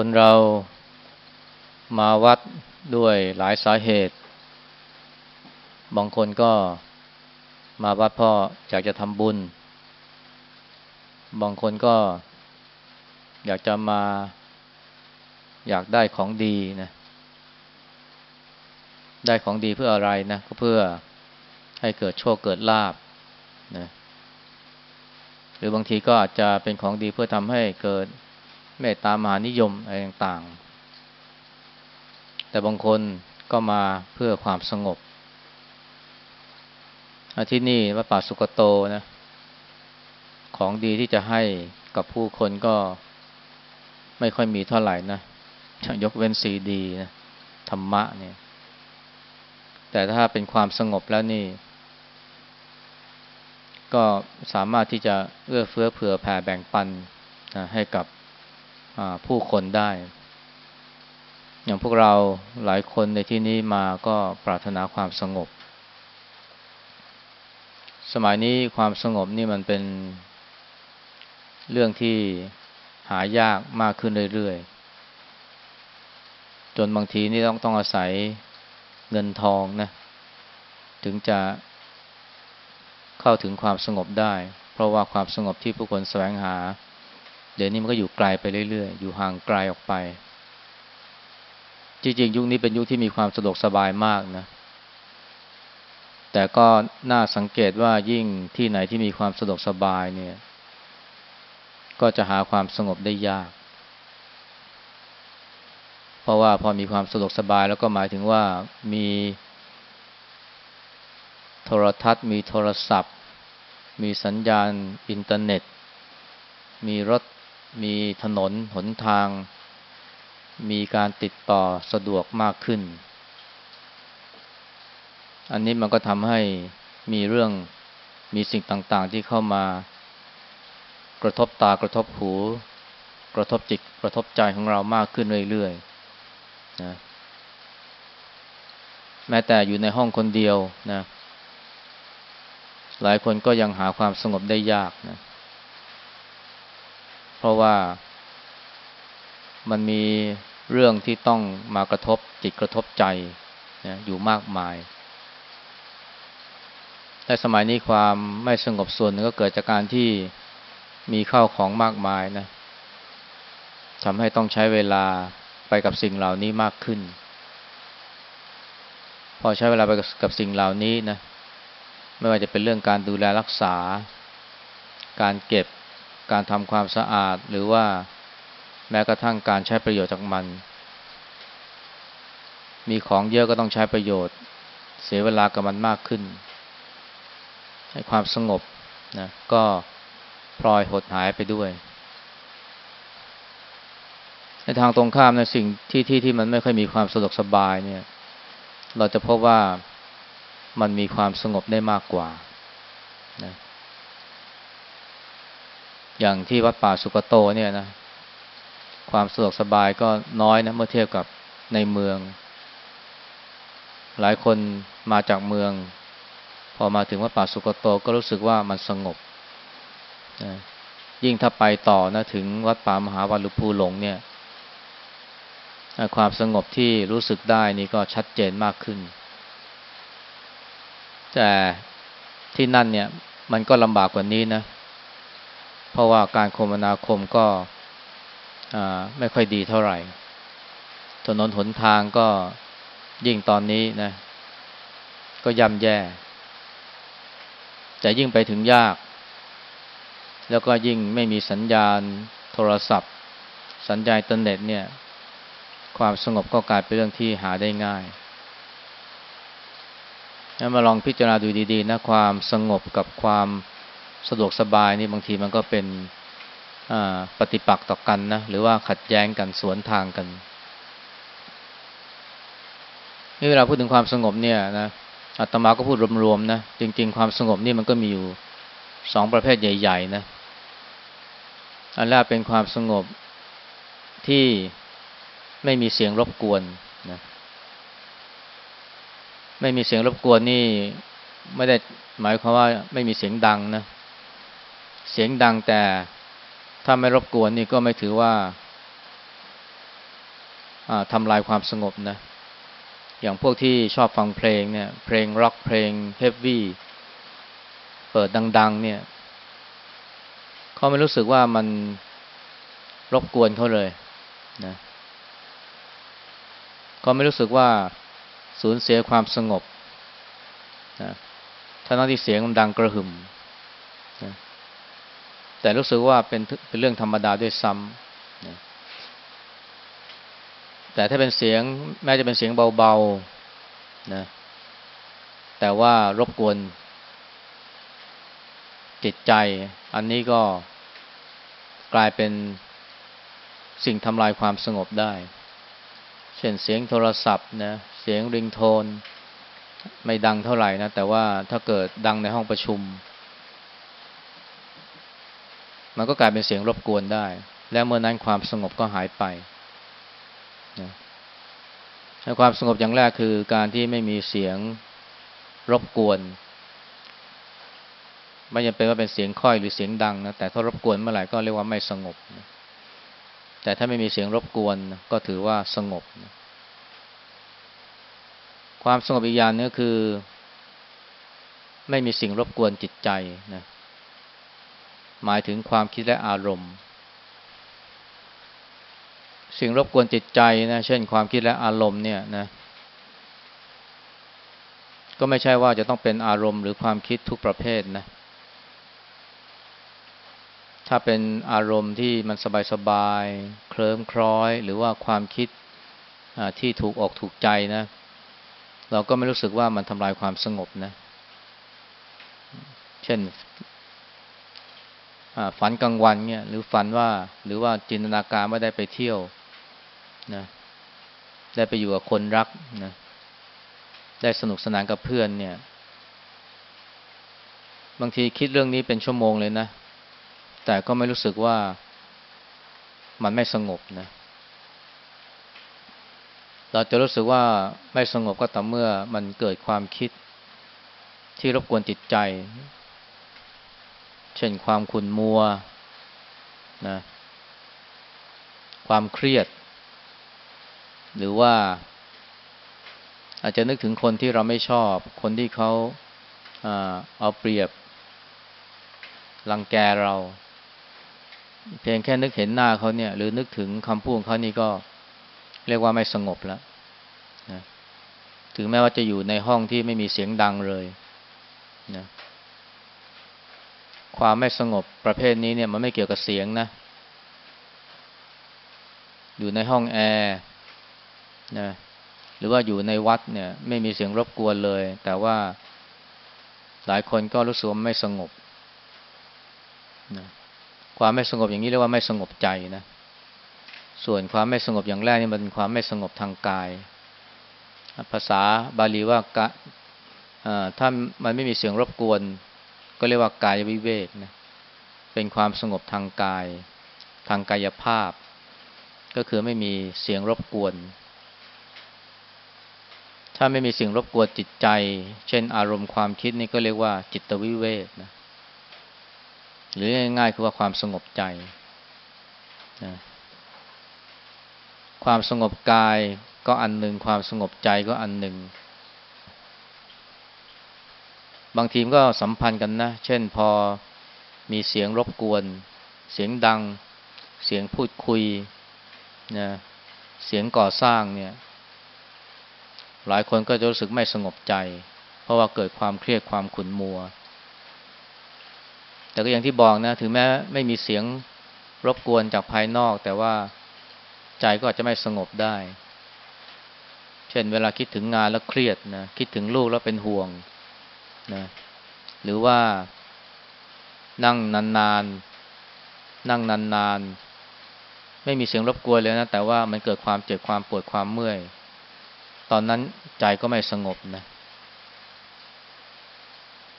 คนเรามาวัดด้วยหลายสาเหตุ บางคนก็มาวัดเพราะอยากจะทำบุญ บางคนก็อยากจะมาอยากได้ของดีนะ ได้ของดีเพื่ออะไรนะ ก็เพื่อให้เกิดโชคเกิดลาบนะ หรือบางทีก็อาจจะเป็นของดีเพื่อทำให้เกิด เมตตามหานิยมอะไรต่างๆ แต่บางคนก็มาเพื่อความสงบที่นี่วัดป่าสุกโตนะ ของดีที่จะให้กับผู้คนก็ไม่ค่อยมีเท่าไหร่นะยกเว้นซีดีนะธรรมะเนี่ย แต่ถ้าเป็นความสงบแล้วนี่ ก็สามารถที่จะเอื้อเฟื้อเผื่อแผ่แบ่งปันนะให้กับ ผู้คนได้ อย่างพวกเราหลายคนในที่นี้มาก็ปรารถนาความสงบ สมัยนี้ความสงบนี่มันเป็นเรื่องที่หายากมากขึ้นเรื่อยๆ จนบางทีนี่ต้องต้องอาศัยเงินทองนะ ถึงจะเข้าถึงความสงบได้ เพราะว่าความสงบที่ผู้คนแสวงหา เดี๋ยวนี้มันก็อยู่ไกลไปเรื่อยๆ อยู่ห่างไกลออกไป จริงๆ ยุคนี้เป็นยุคที่มีความสะดวกสบายมากนะ แต่ก็น่าสังเกตว่ายิ่งที่ไหนที่มีความสะดวกสบายเนี่ย ก็จะหาความสงบได้ยาก เพราะว่าพอมีความสะดวกสบายแล้วก็หมายถึงว่ามีโทรทัศน์มีโทรศัพท์ มีสัญญาณอินเทอร์เน็ต มีรถ มีถนนหนทาง มีการติดต่อสะดวกมากขึ้น อันนี้มันก็ทำให้มีเรื่องมีสิ่งต่างๆที่เข้ามากระทบตากระทบหู กระทบจิตกระทบใจของเรามากขึ้นเรื่อยๆนะแม้แต่อยู่ในห้องคนเดียวนะหลายคนก็ยังหาความสงบได้ยากนะเราะว่ามันมีเรื่องที่ต้องมากระทบจิตกระทบใจนะอยู่มากมายแต่สมัยนี้ความไม่สงบส่วนนึงก็เกิดจากการที่มีข้าวของมากมายนะทำให้ต้องใช้เวลาไปกับสิ่งเหล่านี้มากขึ้น พอใช้เวลาไปกับสิ่งเหล่านี้นะ ไม่ว่าจะเป็นเรื่องการดูแลรักษา การเก็บ การทำความสะอาดหรือว่าแม้กระทั่งการใช้ประโยชน์จากมัน มีของเยอะก็ต้องใช้ประโยชน์ เสียเวลากับมันมากขึ้น ให้ความสงบนะก็พลอยหดหายไปด้วยในทางตรงข้ามในสิ่งที่ที่ที่มันไม่ค่อยมีความสะดวกสบายเนี่ย เราจะพบว่ามันมีความสงบได้มากกว่านะ อย่างที่วัดป่าสุกโตเนี่ยนะ ความสะดวกสบายก็น้อยนะเมื่อเทียบกับในเมือง หลายคนมาจากเมือง พอมาถึงวัดป่าสุกโตก็รู้สึกว่ามันสงบนะยิ่งถ้าไปต่อนะถึงวัดป่ามหาวันลุภูหลงเนี่ย ความสงบที่รู้สึกได้นี่ก็ชัดเจนมากขึ้น แต่ที่นั่นเนี่ย มันก็ลำบากกว่านี้นะเพราะว่าการคมนาคมก็ไม่ค่อยดีเท่าไหร่ ถนนหนทางก็ยิ่งตอนนี้นะ ก็ย่ำแย่ แต่ยิ่งไปถึงยาก แล้วก็ยิ่งไม่มีสัญญาณโทรศัพท์ สัญญาณอินเทอร์เน็ตเนี่ย ความสงบก็กลายเป็นเรื่องที่หาได้ง่ายมาลองพิจารณาดูดีๆนะความสงบกับความ สะดวกสบายนี่บางทีมันก็เป็นปฏิปักษ์ต่อกันนะ หรือว่าขัดแย้งกันสวนทางกันนี่เวลาพูดถึงความสงบเนี่ยนะอาตมาก็พูดรวมๆนะจริง ๆ ความสงบนี่มันก็มีอยู่สองประเภทใหญ่ ๆ นะ อันแรกเป็นความสงบที่ไม่มีเสียงรบกวนนะไม่มีเสียงรบกวนนี่ ไม่ได้หมายความว่าไม่มีเสียงดังนะ เสียงดังแต่ถ้าไม่รบกวนนี่ก็ไม่ถือว่าทำลายความสงบนะ อย่างพวกที่ชอบฟังเพลงเนี่ย เพลงร็อกเพลงเฮฟวี่เปิดดัง ๆ เนี่ยเขาไม่รู้สึกว่ามันรบกวนเขาเลยนะเขาไม่รู้สึกว่าสูญเสียความสงบนะทั้งที่เสียงมันดังกระหึ่ม แต่รู้สึกว่าเป็นเป็นเรื่องธรรมดาด้วยซ้ำนะแต่ถ้าเป็นเสียงแม้จะเป็นเสียงเบาๆนะแต่ว่ารบกวนจิตใจ อันนี้ก็กลายเป็นสิ่งทำลายความสงบได้ เช่นเสียงโทรศัพท์นะเสียงริงโทน ไม่ดังเท่าไหร่นะ แต่ว่าถ้าเกิดดังในห้องประชุม มันก็กลายเป็นเสียงรบกวนได้ และเมื่อนั้นความสงบก็หายไปนะความสงบอย่างแรกคือการที่ไม่มีเสียงรบกวน ไม่จำเป็นว่าเป็นเสียงค่อยหรือเสียงดังนะแต่ถ้ารบกวนเมื่อไหร่ก็เรียกว่าไม่สงบนะแต่ถ้าไม่มีเสียงรบกวนก็ถือว่าสงบนะความสงบอีกอย่างนึงคือ ไม่มีสิ่งรบกวนจิตใจนะ หมายถึงความคิดและอารมณ์ สิ่งรบกวนจิตใจนะเช่นความคิดและอารมณ์เนี่ยนะก็ไม่ใช่ว่าจะต้องเป็นอารมณ์หรือความคิดทุกประเภทนะถ้าเป็นอารมณ์ที่มันสบายๆเคลิ้มคล้อย หรือว่าความคิดที่ถูกออกถูกใจนะ เราก็ไม่รู้สึกว่ามันทำลายความสงบนะ เช่น ฝันกลางวันเนี่ยหรือฝันว่าหรือว่าจินตนาการไม่ได้ไปเที่ยวนะได้ไปอยู่กับคนรักนะได้สนุกสนานกับเพื่อนเนี่ย บางทีคิดเรื่องนี้เป็นชั่วโมงเลยนะ แต่ก็ไม่รู้สึกว่ามันไม่สงบนะ เราจะรู้สึกว่าไม่สงบก็ต่อเมื่อมันเกิดความคิดที่รบกวนจิตใจ เช่นความขุ่นมัวนะความเครียด หรือว่า อาจจะนึกถึงคนที่เราไม่ชอบ คนที่เขาเอาเปรียบ รังแกเรา เพียงแค่นึกเห็นหน้าเขาเนี่ย หรือนึกถึงคำพูดของเขานี่ก็เรียกว่าไม่สงบแล้วนะถึงแม้ว่าจะอยู่ในห้องที่ไม่มีเสียงดังเลยนะ ความไม่สงบประเภทนี้เนี่ยมันไม่เกี่ยวกับเสียงนะ อยู่ในห้องแอร์นะหรือว่าอยู่ในวัดเนี่ยไม่มีเสียงรบกวนเลย แต่ว่าหลายคนก็รู้สึกว่าไม่สงบนะความไม่สงบอย่างนี้เรียกว่าไม่สงบใจนะ ส่วนความไม่สงบอย่างแรกนี่มันเป็นความไม่สงบทางกาย ภาษาบาลีว่ากะถ้ามันไม่มีเสียงรบกวน ก็เรียกว่ากายวิเวกนะเป็นความสงบทางกาย ทางกายภาพ ก็คือไม่มีเสียงรบกวน ถ้าไม่มีสิ่งรบกวนจิตใจ เช่น อารมณ์ความคิดนี่ก็เรียกว่า จิตวิเวกนะหรือง่ายๆคือว่าความสงบใจนะความสงบกายก็อันหนึ่งความสงบใจก็อันหนึ่ง บางทีมก็สัมพันธ์กันนะ เช่นพอมีเสียงรบกวน เสียงดัง เสียงพูดคุยนะเสียงก่อสร้างเนี่ย หลายคนก็จะรู้สึกไม่สงบใจ เพราะว่าเกิดความเครียดความขุ่นมัว แต่ก็อย่างที่บอกนะ ถึงแม้ไม่มีเสียงรบกวนจากภายนอก แต่ว่าใจก็อาจจะไม่สงบได้ เช่นเวลาคิดถึงงานแล้วเครียดนะ คิดถึงลูกแล้วเป็นห่วง นะหรือว่านั่งนานๆ นั่งนานๆ ไม่มีเสียงรบกวนเลยนะ แต่ว่ามันเกิดความเจ็บความปวดความเมื่อย ตอนนั้นใจก็ไม่สงบนะ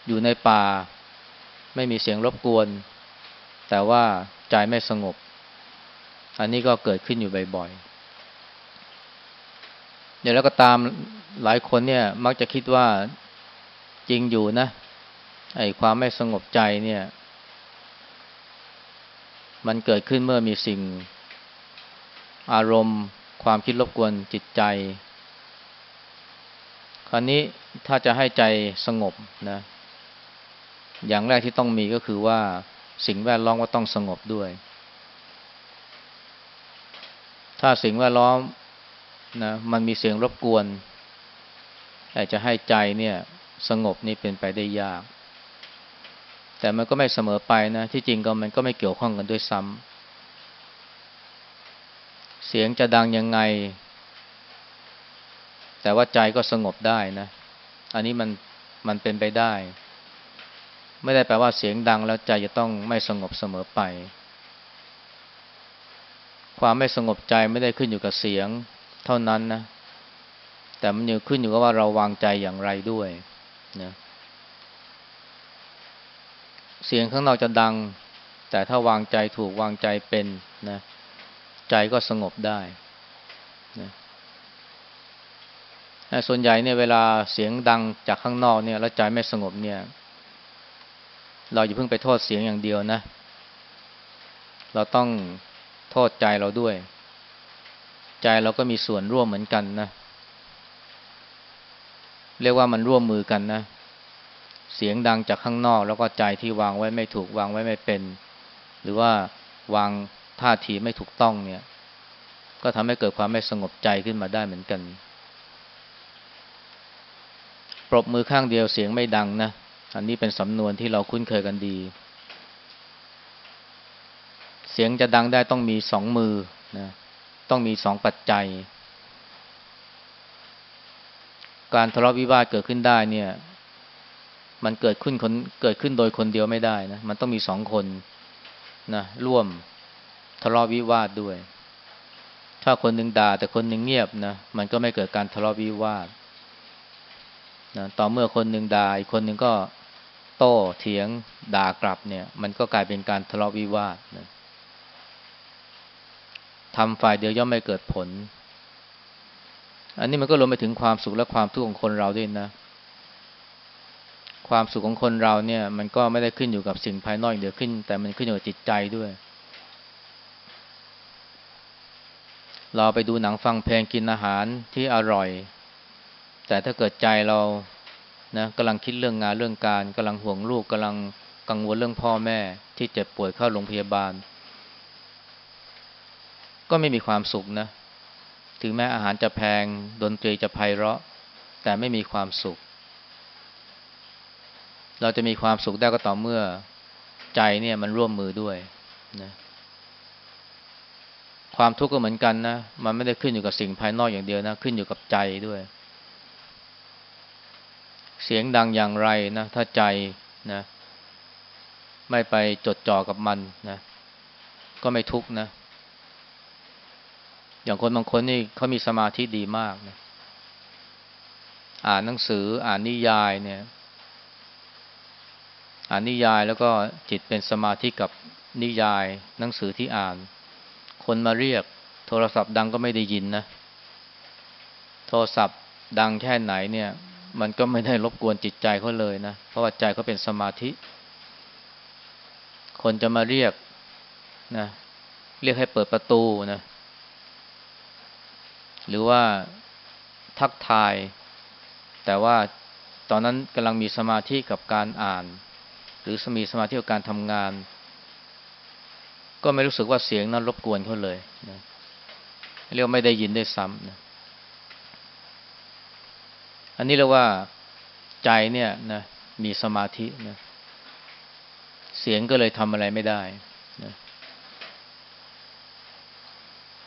อยู่ในป่า ไม่มีเสียงรบกวน แต่ว่าใจไม่สงบ อันนี้ก็เกิดขึ้นอยู่บ่อยๆเดี๋ยวแล้วก็ตามหลายคนเนี่ย มักจะคิดว่า จริงอยู่นะ ไอ้ความไม่สงบใจเนี่ย มันเกิดขึ้นเมื่อมีสิ่ง อารมณ์ ความคิดรบกวนจิตใจ คราวนี้ถ้าจะให้ใจสงบนะ อย่างแรกที่ต้องมีก็คือว่าสิ่งแวดล้อมก็ต้องสงบด้วย ถ้าสิ่งแวดล้อมนะมันมีเสียงรบกวนแต่จะให้ใจเนี่ย สงบนี่เป็นไปได้ยาก แต่มันก็ไม่เสมอไปนะ ที่จริงก็มันก็ไม่เกี่ยวข้องกันด้วยซ้ำเสียงจะดังยังไง แต่ว่าใจก็สงบได้นะ อันนี้มันมันเป็นไปได้ ไม่ได้แปลว่าเสียงดังแล้วใจจะต้องไม่สงบเสมอไป ความไม่สงบใจไม่ได้ขึ้นอยู่กับเสียง เท่านั้นนะแต่มันอยู่ขึ้นอยู่กับว่าเราวางใจอย่างไรด้วย นะเสียงข้างนอกจะดัง แต่ถ้าวางใจถูกวางใจเป็นนะใจก็สงบได้นะส่วนใหญ่เนี่ยเวลาเสียงดังจากข้างนอกเนี่ย แล้วใจไม่สงบเนี่ย เราอย่าเพิ่งไปโทษเสียงอย่างเดียวนะ เราต้องโทษใจเราด้วย ใจเราก็มีส่วนร่วมเหมือนกันนะเเรียกว่ามันร่วมมือกันนะ เสียงดังจากข้างนอก แล้วก็ใจที่วางไว้ไม่ถูกวางไว้ไม่เป็น หรือว่าวางท่าทีไม่ถูกต้องเนี่ย ก็ทำให้เกิดความไม่สงบใจขึ้นมาได้เหมือนกัน ปรบมือข้างเดียวเสียงไม่ดังนะ อันนี้เป็นสำนวนที่เราคุ้นเคยกันดี เสียงจะดังได้ต้องมีสองมือนะต้องมีสองปัจจัย การทะเลาะวิวาทเกิดขึ้นได้เนี่ย มันเกิดขึ้นคนเกิดขึ้นโดยคนเดียวไม่ได้นะมันต้องมีสองคนนะร่วมทะเลาะวิวาทด้วย ถ้าคนหนึ่งด่าแต่คนหนึ่งเงียบนะมันก็ไม่เกิดการทะเลาะวิวาทนะต่อเมื่อคนหนึ่งด่าอีกคนหนึ่งก็โต้เถียงด่ากลับเนี่ย มันก็กลายเป็นการทะเลาะวิวาทนะทำฝ่ายเดียวย่อมไม่เกิดผล อันนี้มันก็รวมไปถึงความสุขและความทุกข์ของคนเราด้วยนะ ความสุขของคนเราเนี่ย มันก็ไม่ได้ขึ้นอยู่กับสิ่งภายนอกอยเดียวขึ้น แต่มันขึ้นอยู่กับจิตใจด้วย เราไปดูหนังฟังเพลงกินอาหารที่อร่อย แต่ถ้าเกิดใจเรานะกำลังคิดเรื่องงานเรื่องการกำลังห่วงลูกกำลังกังวลเรื่องพ่อแม่ที่เจ็บป่วยเข้าโรงพยาบาล ก็ไม่มีความสุขนะ ถึงแม้อาหารจะแพง ดนตรีจะไพเราะ แต่ไม่มีความสุข เราจะมีความสุขได้ก็ต่อเมื่อใจเนี่ยมันร่วมมือด้วยนะความทุกข์ก็เหมือนกันนะ มันไม่ได้ขึ้นอยู่กับสิ่งภายนอกอย่างเดียวนะ ขึ้นอยู่กับใจด้วย เสียงดังอย่างไรนะ ถ้าใจนะ ไม่ไปจดจ่อกับมันนะ ก็ไม่ทุกข์นะ อย่างคนบางคนนี่เขามีสมาธิดีมากนะอ่านหนังสืออ่านนิยายเนี่ย อ่านนิยายแล้วก็จิตเป็นสมาธิกับนิยาย หนังสือที่อ่าน คนมาเรียก โทรศัพท์ดังก็ไม่ได้ยินนะ โทรศัพท์ดังแค่ไหนเนี่ย มันก็ไม่ได้รบกวนจิตใจเขาเลยนะ เพราะว่าใจเขาเป็นสมาธิ คนจะมาเรียกนะเรียกให้เปิดประตูนะ หรือว่าทักทาย แต่ว่าตอนนั้นกำลังมีสมาธิกับการอ่าน หรือมีสมาธิกับการทำงาน ก็ไม่รู้สึกว่าเสียงนั้นรบกวนเขาเลยนะเรียกไม่ได้ยินได้ซ้ำนะอันนี้เรียกว่าใจเนี่ยนะมีสมาธินะเสียงก็เลยทำอะไรไม่ได้นะ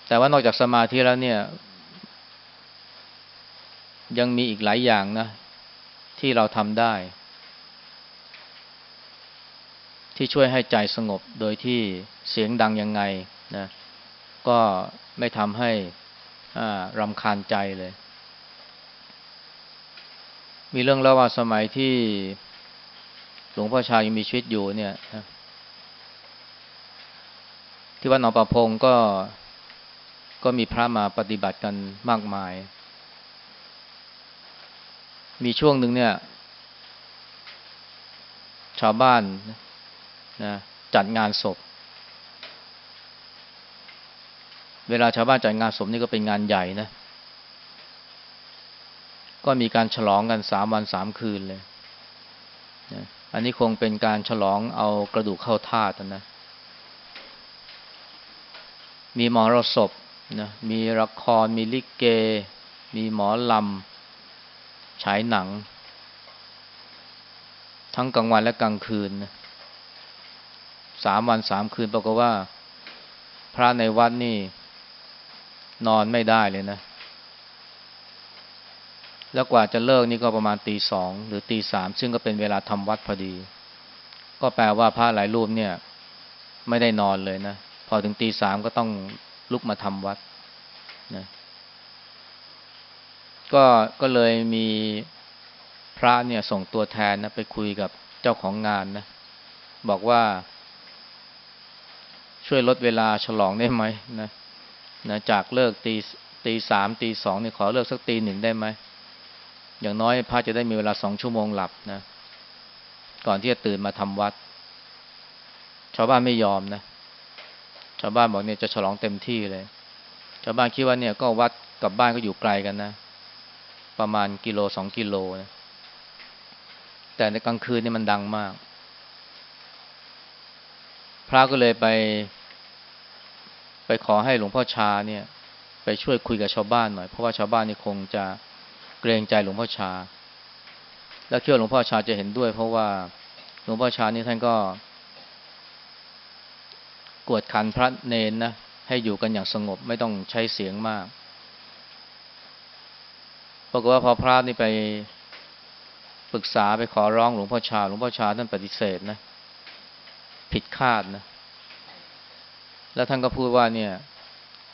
แต่ว่านอกจากสมาธิแล้วเนี่ย ยังมีอีกหลายอย่างนะ ที่เราทำได้ ที่ช่วยให้ใจสงบโดยที่เสียงดังยังไงนะก็ไม่ทำให้รำคาญใจเลย มีเรื่องเล่าว่าสมัยที่หลวงพ่อชายังมีชีวิตอยู่เนี่ยนะที่วัดหนองประพงก็ก็มีพระมาปฏิบัติกันมากมาย มีช่วงหนึ่งเนี่ย ชาวบ้านนะจัดงานศพ เวลาชาวบ้านจัดงานศพนี่ก็เป็นงานใหญ่นะ ก็มีการฉลองกันสามวันสามคืนเลยนะอันนี้คงเป็นการฉลองเอากระดูกเข้าธาตุนะ มีหมอรสพนะ มีละคร มีลิเก มีหมอลำ ฉายหนัง ทั้งกลางวันและกลางคืนสามวันสามคืนปรากฏว่า พระในวัดนี่ นอนไม่ได้เลยนะ แล้วกว่าจะเลิกนี่ก็ประมาณตีสองหรือตีสามซึ่งก็เป็นเวลาทำวัดพอดี ก็แปลว่าพระหลายรูปเนี่ย ไม่ได้นอนเลยนะ พอถึงตีสามก็ต้องลุกมาทำวัดนะ ก็ก็เลยมีพระเนี่ยส่งตัวแทนนะไปคุยกับเจ้าของงานนะ บอกว่า ช่วยลดเวลาฉลองได้ไหมนะนะจากเลิกตีตีสามตีสองนี่ขอเลิกสักตีหนึ่งได้ไหมอย่างน้อยพระจะได้มีเวลาสองชั่วโมงหลับนะก่อนที่จะตื่นมาทำวัด ชาวบ้านไม่ยอมนะชาวบ้านบอกเนี่ยจะฉลองเต็มที่เลย ชาวบ้านคิดว่าเนี่ยก็วัดกับบ้านก็อยู่ไกลกันนะ ประมาณกิโลสองกิโลนะแต่ในกลางคืนนี่มันดังมาก พระก็เลยไป ไปขอให้หลวงพ่อชาเนี่ย ไปช่วยคุยกับชาวบ้านหน่อย เพราะว่าชาวบ้านนี่คงจะเกรงใจหลวงพ่อชา แล้วเชื่อหลวงพ่อชาจะเห็นด้วย เพราะว่าหลวงพ่อชานี่ท่านก็กวดขันพระเนนนะให้อยู่กันอย่างสงบไม่ต้องใช้เสียงมาก ปรากฏว่าพอพระนี่ไปปรึกษาไปขอร้องหลวงพ่อชาหลวงพ่อชาท่านปฏิเสธนะ ผิดคาดนะ แล้วท่านก็พูดว่าเนี่ย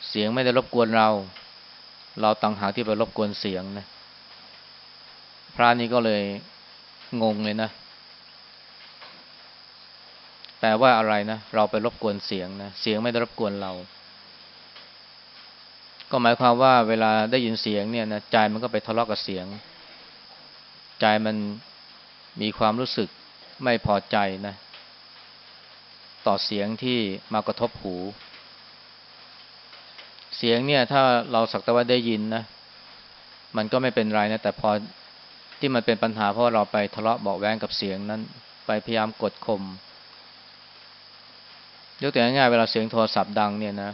เสียงไม่ได้รบกวนเรา เราต่างหากที่ไปรบกวนเสียงนะ พระนี่ก็เลยงงเลยนะแปลว่าอะไรนะ เราไปรบกวนเสียงนะ เสียงไม่ได้รบกวนเรา ก็หมายความว่าเวลาได้ยินเสียงเนี่ยนะใจมันก็ไปทะเลาะกับเสียง ใจมันมีความรู้สึกไม่พอใจนะ ต่อเสียงที่มากระทบหู เสียงเนี่ย ถ้าเราสักแต่ว่าได้ยินนะมันก็ไม่เป็นไรนะ แต่พอที่มันเป็นปัญหาเพราะเราไปทะเลาะเบาแวงกับเสียงนั้น ไปพยายามกดข่มยกตัวอย่างง่ายเวลาเสียงโทรศัพท์ดังเนี่ยนะ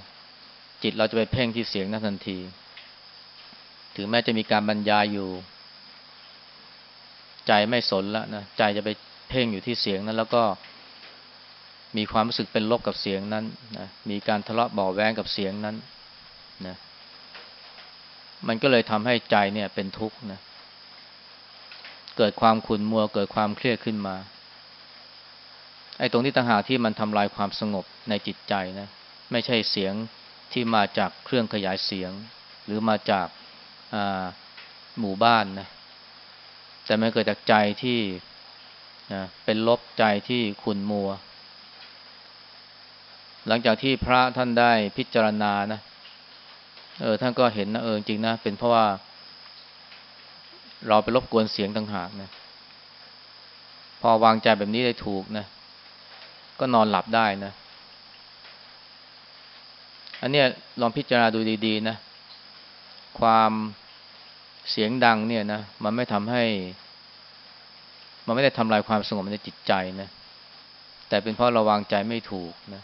จิตเราจะไปเพ่งที่เสียงนั้นทันที ถึงแม้จะมีการบรรยายอยู่ ใจไม่สนและนะใจจะไปเพ่งอยู่ที่เสียงนั้น แล้วก็มีความรู้สึกเป็นลบกับเสียงนั้นนะมีการทะเลาะเบาแวงกับเสียงนั้นนะมันก็เลยทำให้ใจเนี่ยเป็นทุกข์นะเกิดความขุ่นมัวเกิดความเครียดขึ้นมาไอ้ตรงที่ต่างหากที่มันทำลายความสงบในจิตใจนะ ไม่ใช่เสียง ที่มาจากเครื่องขยายเสียง หรือมาจากหมู่บ้านนะแต่มันเกิดจากใจที่เป็นลบใจที่ขุนมัว หลังจากที่พระท่านได้พิจารณานะเออท่านก็เห็นนะเออจริงนะเป็นเพราะว่า เราไปรบกวนเสียงต่างหากนะพอวางใจแบบนี้ได้ถูกนะก็นอนหลับได้นะ อันนี้ลองพิจารณาดูดีๆนะ ความเสียงดังเนี่ยนะ มันไม่ทำให้ มันไม่ได้ทำลายความสงบในจิตใจนะ แต่เป็นเพราะราวางใจไม่ถูกนะ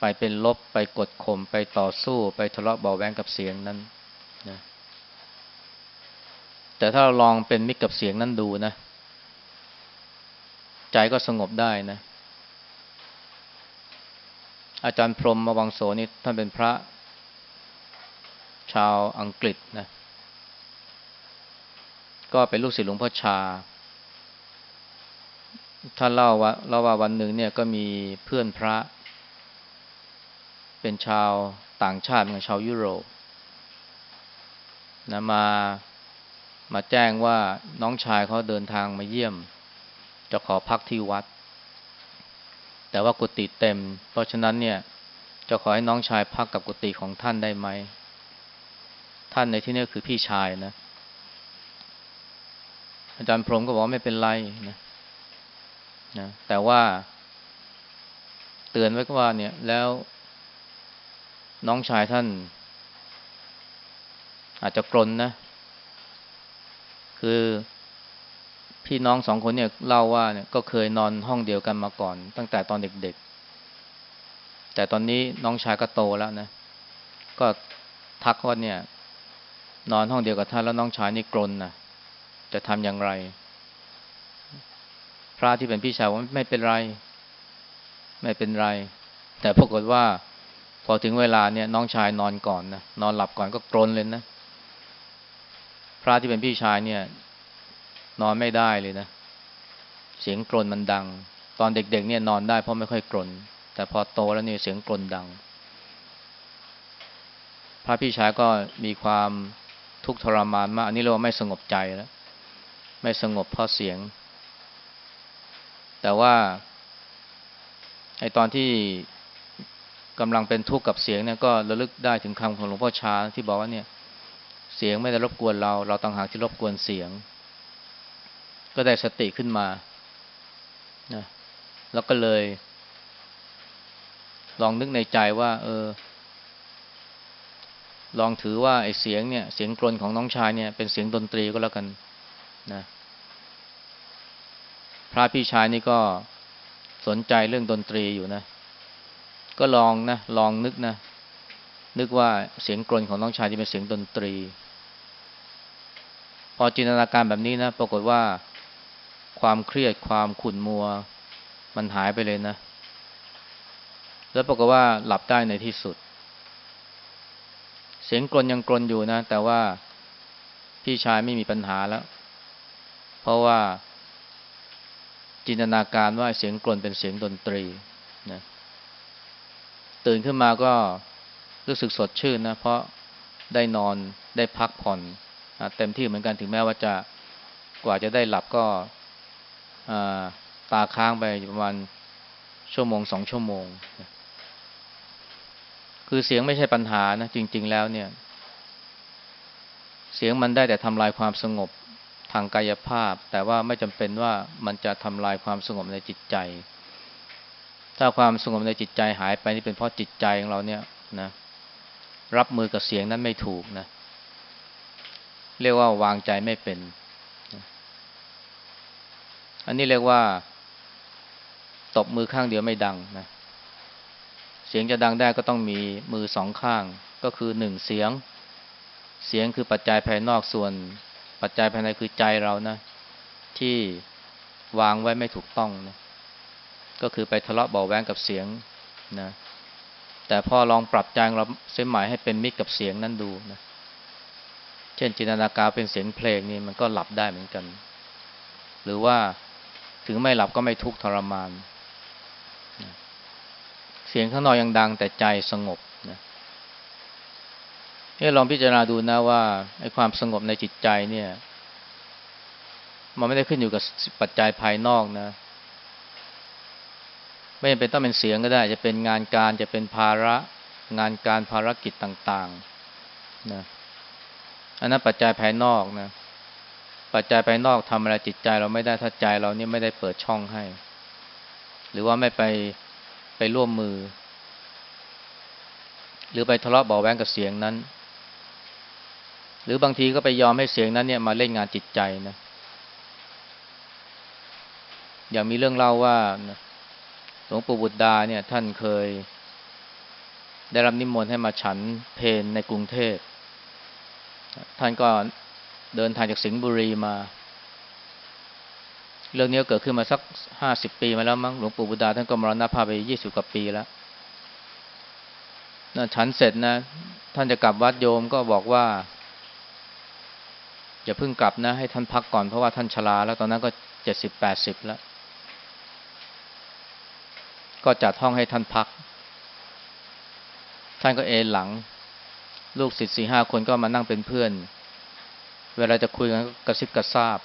ไปเป็นลบไปกดข่มไปต่อสู้ไปทะเลาะเบาแวงกับเสียงนั้นนะแต่ถ้าเราลองเป็นมิตรกับเสียงนั้นดูนะ ใจก็สงบได้นะ อาจารย์พรมมาวังโสนี่ท่านเป็นพระ ชาวอังกฤษนะ ก็เป็นลูกศิษย์หลวงพ่อชา ท่านเล่าว่าเล่าว่าวันหนึ่งเนี่ยก็มีเพื่อนพระ เป็นชาวต่างชาติเป็นชาวยุโรปนะมามาแจ้งว่าน้องชายเขาเดินทางมาเยี่ยม จะขอพักที่วัด แต่ว่ากุฏิเต็ม เพราะฉะนั้นเนี่ยจะขอให้น้องชายพักกับกุฏิของท่านได้ไหม ท่านในที่นี้คือพี่ชายนะ อาจารย์พรมก็บอกไม่เป็นไรนะนะแต่ว่า เตือนไว้ก็ว่า เนี่ย แล้ว น้องชายท่าน อาจจะกลนนะ คือ พี่น้องสองคนเนี่ยเล่าว่าเนี่ยก็เคยนอนห้องเดียวกันมาก่อน ตั้งแต่ตอนเด็กๆ แต่ตอนนี้น้องชายก็โตแล้วนะ ก็ทักว่าเนี่ย นอนห้องเดียวกับท่านแล้วน้องชายนี่กลนนะจะทำอย่างไร พระที่เป็นพี่ชายว่าไม่เป็นไร ไม่เป็นไร แต่ปรากฏว่า พอถึงเวลาเนี่ย น้องชายนอนก่อนนะนอนหลับก่อนก็กรนเลยนะพระที่เป็นพี่ชายเนี่ย นอนไม่ได้เลยนะ เสียงกรนมันดัง ตอนเด็กๆเนี่ยนอนได้เพราะไม่ค่อยกรนแต่พอโตแล้วเนี่ยเสียงกรนดัง พระพี่ชายก็มีความทุกข์ทรมานมาก อันนี้เรียกว่าไม่สงบใจแล้ว ไม่สงบเพราะเสียง แต่ว่าไอตอนที่กำลังเป็นทุกข์กับเสียงเนี่ยก็ระลึกได้ถึงคำของหลวงพ่อชาที่บอกว่าเนี่ย เสียงไม่ได้รบกวนเรา เราต่างหากที่รบกวนเสียง ก็ได้สติขึ้นมานะแล้วก็เลย ลองนึกในใจว่า เออ ลองถือว่าไอ้เสียงเนี่ย เสียงกลนของน้องชายเนี่ย เป็นเสียงดนตรีก็แล้วกันนะพระพี่ชายนี่ก็สนใจเรื่องดนตรีอยู่นะ ก็ลองนะ ลองนึกนะ นึกว่าเสียงกลนของน้องชายที่เป็นเสียงดนตรี พอจินตนาการแบบนี้นะ ปรากฏว่า ความเครียดความขุ่นมัว มันหายไปเลยนะ แล้วปรากฏว่าหลับได้ในที่สุด เสียงกลนยังกลนอยู่นะ แต่ว่าพี่ชายไม่มีปัญหาแล้ว เพราะว่าจินตนาการว่าเสียงกลนเป็นเสียงดนตรีนะตื่นขึ้นมาก็รู้สึกสดชื่นนะ เพราะได้นอนได้พักผ่อนเต็มที่เหมือนกันถึงแม้ว่าจะกว่าจะได้หลับก็ ตาค้างไปประมาณชั่วโมงสองชั่วโมง คือเสียงไม่ใช่ปัญหานะจริง ๆ แล้วเนี่ย เสียงมันได้แต่ทำลายความสงบทางกายภาพ แต่ว่าไม่จำเป็นว่ามันจะทำลายความสงบในจิตใจ ถ้าความสงบในจิตใจหายไปนี่เป็นเพราะจิตใจของเราเนี่ยนะรับมือกับเสียงนั้นไม่ถูกนะ เรียกว่าวางใจไม่เป็น อันนี้เรียกว่า ตบมือข้างเดียวไม่ดังนะเสียงจะดังได้ก็ต้องมีมือสองข้าง ก็คือหนึ่งเสียง เสียงคือปัจจัยภายนอกส่วน ปัจจัยภายในคือใจเรานะ ที่วางไว้ไม่ถูกต้องนะก็คือไปทะเลาะเบาแวงกับเสียงนะแต่พอลองปรับใจเราเสียหมายให้เป็นมิตรกับเสียงนั้นดูนะเช่นจินตนาการเป็นเสียงเพลงนี่มันก็หลับได้เหมือนกัน หรือว่า ถึงไม่หลับก็ไม่ทุกข์ทรมาน เสียงข้างนอกยังดังแต่ใจสงบนะนี่ลองพิจารณาดูนะว่าไอ้ความสงบในจิตใจเนี่ย มันไม่ได้ขึ้นอยู่กับปัจจัยภายนอกนะ ไม่จำเป็นต้องเป็นเสียงก็ได้ จะเป็นงานการจะเป็นภาระงานการภารกิจต่าง ๆ นะอันนั้นปัจจัยภายนอกนะ ปัจจัยภายนอกทำอะไรจิตใจเราไม่ได้ถ้าใจเราเนี่ยไม่ได้เปิดช่องให้ หรือว่าไม่ไปไปร่วมมือ หรือไปทะเลาะเบาแวงกับเสียงนั้น หรือบางทีก็ไปยอมให้เสียงนั้นเนี่ยมาเล่นงานจิตใจนะอย่างมีเรื่องเล่าว่าหลวงปู่บุตรดาเนี่ย ท่านเคย ได้รับนิมนต์ให้มาฉันเพนในกรุงเทพท่านก็ เดินทางจากสิงห์บุรีมา เรื่องนี้เกิดขึ้นมาสักห้าสิบปีมาแล้วมั้งหลวงปู่บุดาท่านก็มรณภาพไปยี่สิบกว่าปีแล้วฉันเสร็จนะ ท่านจะกลับวัดโยมก็บอกว่าอย่าเพิ่งกลับนะ ให้ท่านพักก่อนเพราะว่าท่านชราแล้วตอนนั้นก็เจ็ดสิบแปดสิบแล้ว ก็จัดห้องให้ท่านพัก ท่านก็เอนหลัง ลูกศิษย์สี่ห้าคนก็มานั่งเป็นเพื่อน เวลาจะคุยกันกระซิบกระซาบ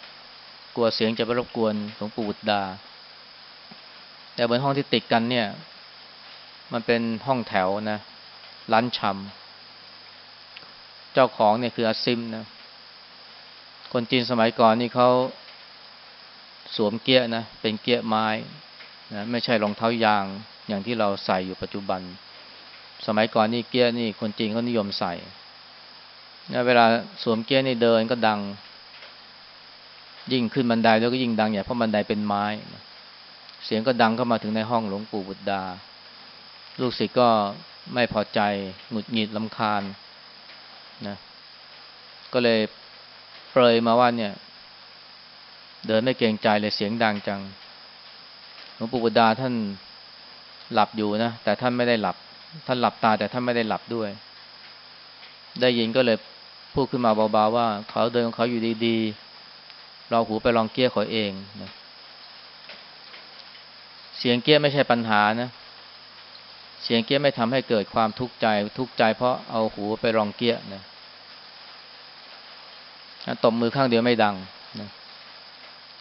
กลัวเสียงจะไปรบกวนหลวงปู่บุตรดา แต่บนห้องที่ติดกันเนี่ย มันเป็นห้องแถวนะร้านชำเจ้าของเนี่ยคืออาซิมนะคนจีนสมัยก่อนนี่เขาสวมเกี้ยนะ เป็นเกี้ยไม้นะไม่ใช่รองเท้ายางอย่างที่เราใส่อยู่ปัจจุบัน สมัยก่อนนี่เกี้ยนี่คนจีนเขานิยมใส่ นะเวลาสวมเกี้ยนี่เดินก็ดัง ยิ่งขึ้นบันไดแล้วก็ยิ่งดังใหญ่เพราะบันไดเป็นไม้ เสียงก็ดังเข้ามาถึงในห้องหลวงปู่บุตรดา ลูกศิษย์ก็ไม่พอใจหงุดหงิดลำคาญนะก็เลยเปรยมาว่าเนี่ย เดินไม่เกรงใจเลยเสียงดังจังหลวงปู่บุตรดาท่านหลับอยู่นะแต่ท่านไม่ได้หลับ ท่านหลับตาแต่ท่านไม่ได้หลับด้วย ได้ยินก็เลย พูดขึ้นมาเบาๆว่า เขาเดินของเขาอยู่ดีๆ เราหูไปลองเกี้ยเขาเองนะเสียงเกี้ยไม่ใช่ปัญหานะ เสียงเกี้ยไม่ทำให้เกิดความทุกข์ใจ ทุกข์ใจเพราะเอาหูไปรองเกี้ยนะตบมือข้างเดียวไม่ดังนะ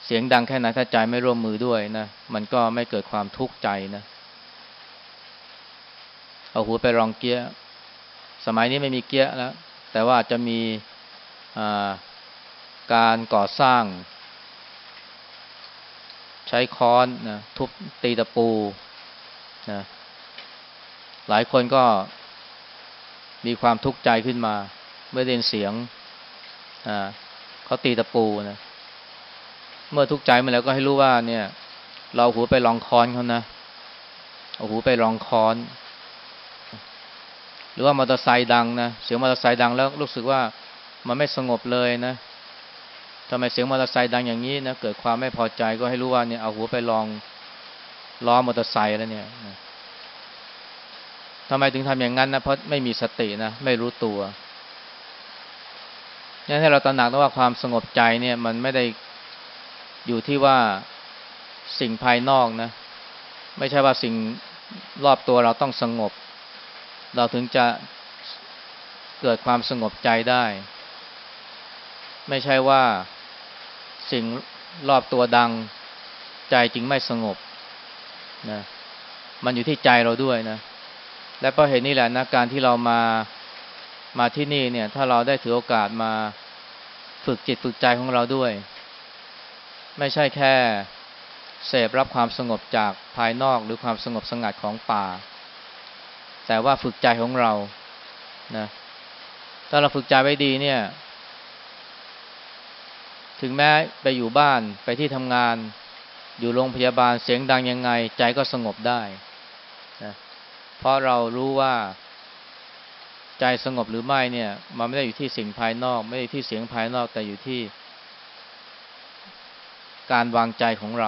เสียงดังแค่ไหนถ้าใจไม่ร่วมมือด้วยนะมันก็ไม่เกิดความทุกข์ใจนะเอาหูไปรองเกี้ย สมัยนี้ไม่มีเกี้ยแล้ว แต่ว่าจะมีการก่อสร้าง ใช้ค้อนนะทุบตีตะปูนะหลายคนก็มีความทุกข์ใจขึ้นมา เมื่อได้ยินเสียงเขาตีตะปูนะเมื่อทุกข์ใจมาแล้วก็ให้รู้ว่าเนี่ย เราหูไปลองค้อนเขานะเอาหูไปลองค้อน หรือว่ามอเตอร์ไซค์ดังนะเสียงมอเตอร์ไซค์ดังแล้วรู้สึกว่ามันไม่สงบเลยนะทำไมเสียงมอเตอร์ไซค์ดังอย่างนี้นะเกิดความไม่พอใจก็ให้รู้ว่าเนี่ยเอาหูไปลองล้อมอเตอร์ไซค์แล้วเนี่ยทำไมถึงทำอย่างนั้นนะเพราะไม่มีสตินะไม่รู้ตัวนี่ให้เราตระหนักว่าความสงบใจเนี่ย มันไม่ได้อยู่ที่ว่าสิ่งภายนอกนะ ไม่ใช่ว่าสิ่งรอบตัวเราต้องสงบ เราถึงจะเกิดความสงบใจได้ ไม่ใช่ว่าสิ่งรอบตัวดังใจจึงไม่สงบนะมันอยู่ที่ใจเราด้วยนะ และเพราะเหตุนี้แหละนะการที่เรามามาที่นี่เนี่ย ถ้าเราได้ถือโอกาสมาฝึกจิตฝึกใจของเราด้วย ไม่ใช่แค่เสพรับความสงบจากภายนอกหรือความสงบสงัดของป่า แต่ว่าฝึกใจของเรานะถ้าเราฝึกใจไว้ดีเนี่ย ถึงแม้ไปอยู่บ้านไปที่ทำงาน อยู่โรงพยาบาลเสียงดังยังไง ใจก็สงบได้นะเพราะเรารู้ว่า ใจสงบหรือไม่เนี่ย มันไม่ได้อยู่ที่สิ่งภายนอก ไม่ได้ที่เสียงภายนอกแต่อยู่ที่ การวางใจของเรา